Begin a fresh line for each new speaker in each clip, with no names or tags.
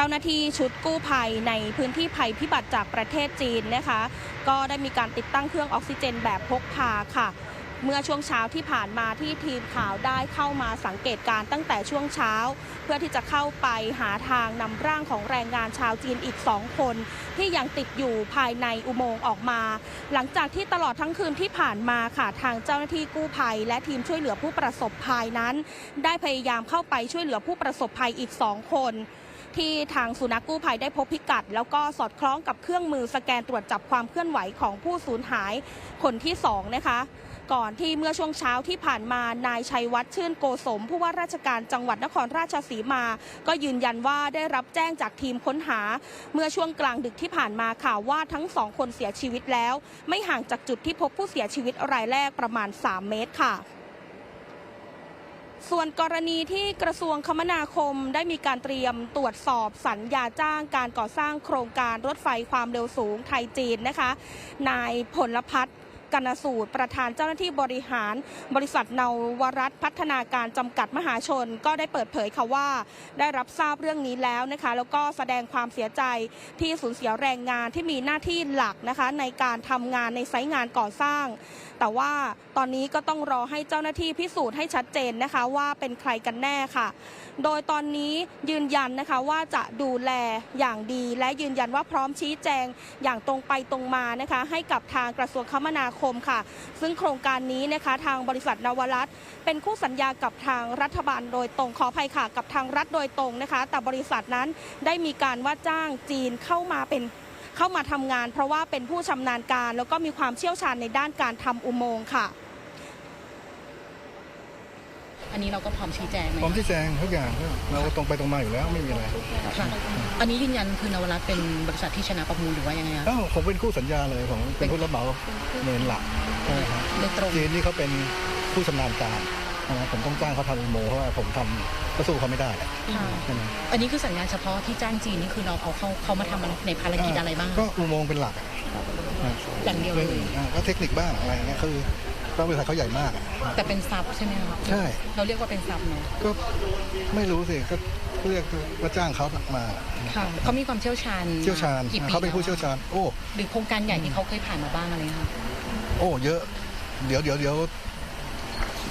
เจ้าหน้าที่ชุดกู้ภัยในพื้นที่ภัยพิบัติจากประเทศจีนนะคะ ก็ได้มีการติดตั้งเครื่องออกซิเจนแบบพกพาค่ะ เมื่อช่วงเช้าที่ผ่านมาที่ทีมข่าวได้เข้ามาสังเกตการ์ตั้งแต่ช่วงเช้า เพื่อที่จะเข้าไปหาทางนำร่างของแรงงานชาวจีนอีกสองคน ที่ยังติดอยู่ภายในอุโมงค์ออกมา หลังจากที่ตลอดทั้งคืนที่ผ่านมาค่ะทางเจ้าหน้าที่กู้ภัย และทีมช่วยเหลือผู้ประสบภัยนั้น ได้พยายามเข้าไปช่วยเหลือผู้ประสบภัยอีกสองคน ที่ทางสุนัขกู้ภัยได้พบพิกัด แล้วก็สอดคล้องกับเครื่องมือสแกนตรวจจับความเคลื่อนไหวของผู้สูญหายคนที่สองนะคะก่อนที่เมื่อช่วงเช้าที่ผ่านมานายชัยวัฒน์ชื่นโกสม ผู้ว่าราชการจังหวัดนครราชสีมา ก็ยืนยันว่าได้รับแจ้งจากทีมค้นหา เมื่อช่วงกลางดึกที่ผ่านมาข่าวว่าทั้งสองคนเสียชีวิตแล้ว ไม่ห่างจากจุดที่พบผู้เสียชีวิตรายแรกประมาณ 3 เมตรค่ะ ส่วนกรณีที่กระทรวงคมนาคมได้มีการเตรียมตรวจสอบสัญญาจ้างการก่อสร้างโครงการรถไฟความเร็วสูงไทยจีนนะคะ นายพลพัฒน์กนสูตร ประธานเจ้าหน้าที่บริหาร บริษัทเนวรัฐพัฒนาการจำกัดมหาชน ก็ได้เปิดเผยค่ะว่า ได้รับทราบเรื่องนี้แล้วนะคะ แล้วก็แสดงความเสียใจที่สูญเสียแรงงานที่มีหน้าที่หลักนะคะ ในการทำงานในไซต์งานก่อสร้าง แต่ว่าตอนนี้ก็ต้องรอให้เจ้าหน้าที่พิสูจน์ให้ชัดเจนนะคะว่าเป็นใครกันแน่ค่ะ โดยตอนนี้ยืนยันนะคะว่าจะดูแลอย่างดี และยืนยันว่าพร้อมชี้แจงอย่างตรงไปตรงมานะคะ ให้กับทางกระทรวงคมนาคมค่ะ ซึ่งโครงการนี้นะคะทางบริษัทนวรัตเป็นคู่สัญญากับทางรัฐบาลโดยตรงขออภัยค่ะ กับทางรัฐโดยตรงนะคะ แต่บริษัทนั้นได้มีการว่าจ้างจีนเข้ามาเป็น เข้ามาทำงาน เพราะว่าเป็นผู้ชำนาญการ แล้วก็มีความเชี่ยวชาญในด้านการทำอุโมงค์ค่ะ
อันนี้เราก็พร้อมชี้แจงไหม
พร้อมที่แจงทุกอย่างเราตรงไปตรงมาอยู่แล้วไม่มีอะไร
ค่ะอันนี้ยืนยันคือนวรัตน์เป็นบริษัทที่ชนะประมูลหรือว่ายังไงคะ
อ้าวผมเป็นคู่สัญญาเลยผมเป็นผู้รับเหมาเมนหลักใช่ครับ
โดยตรง
จีนนี่เขาเป็นผู้ชำนาญการ นะผมต้องจ้างเขาทำอุโมงค์เพราะว่าผมทำก็สู้เขาไม่ได้แหละ
ค่ะ
ใช่ไหม
อันนี้คือสัญญาเฉพาะที่จ้างจีนนี่คือเราเอาเขาเขามาทำในภารกิจอะไรบ้าง
ก็อุโมงค์เป็นหลักอะอะ
อย่างเดียวเลย
อะก็เทคนิคบ้างอะไรเงี้ยคือก็บริษัทเขาใหญ่มากอะ
แต่เป็นซับใช่ไหมคะ
ใช่
เราเรียกว่าเป็นซับเนาะ
ก็ไม่รู้สิก็เรียกว่าจ้างเขามา
ค่ะเขามีความเชี่ยวชาญ
เชี่ยวชาญ
กี่ปี
เขาเป็นผู้เชี่ยวชาญ โอ้
หรือโครงการใหญ่ที่เขาเคยผ่านมาบ้างอะไรคะ
โอ้ เยอะ เดี๋ยวเดี๋ยวเดี๋ยว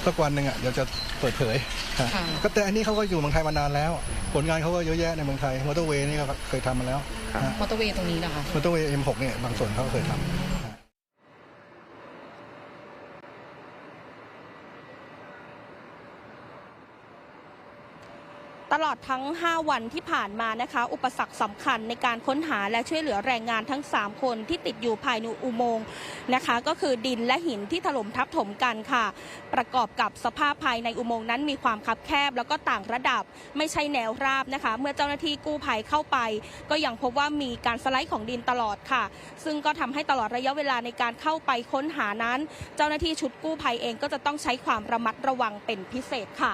สักวันหนึ่งอะเดี๋ยวจะเปิดเผยฮะ
ค่ะ
ก็แต่อันนี้เขาก็อยู่เมืองไทยมานานแล้ว ผลงานเขาก็เยอะแยะในเมืองไทยมอเตอร์เวย์นี่ก็เคยทำมาแล้วฮะ
มอเตอร์เวย์ตรงนี้นะคะ
มอเตอร์เวย์ M6 เนี่ยบางส่วนเขาก็เคยทำ
ตลอดทั้ง 5 วันที่ผ่านมานะคะ อุปสรรคสำคัญในการค้นหาและช่วยเหลือแรงงานทั้ง 3 คนที่ติดอยู่ภายในอุโมงค์นะคะ ก็คือดินและหินที่ถล่มทับถมกันค่ะ ประกอบกับสภาพภายในอุโมงค์นั้นมีความคับแคบ แล้วก็ต่างระดับไม่ใช่แนวราบนะคะ เมื่อเจ้าหน้าที่กู้ภัยเข้าไป ก็ยังพบว่ามีการสไลด์ของดินตลอดค่ะ ซึ่งก็ทำให้ตลอดระยะเวลาในการเข้าไปค้นหานั้น เจ้าหน้าที่ชุดกู้ภัยเองก็จะต้องใช้ความระมัดระวังเป็นพิเศษค่ะ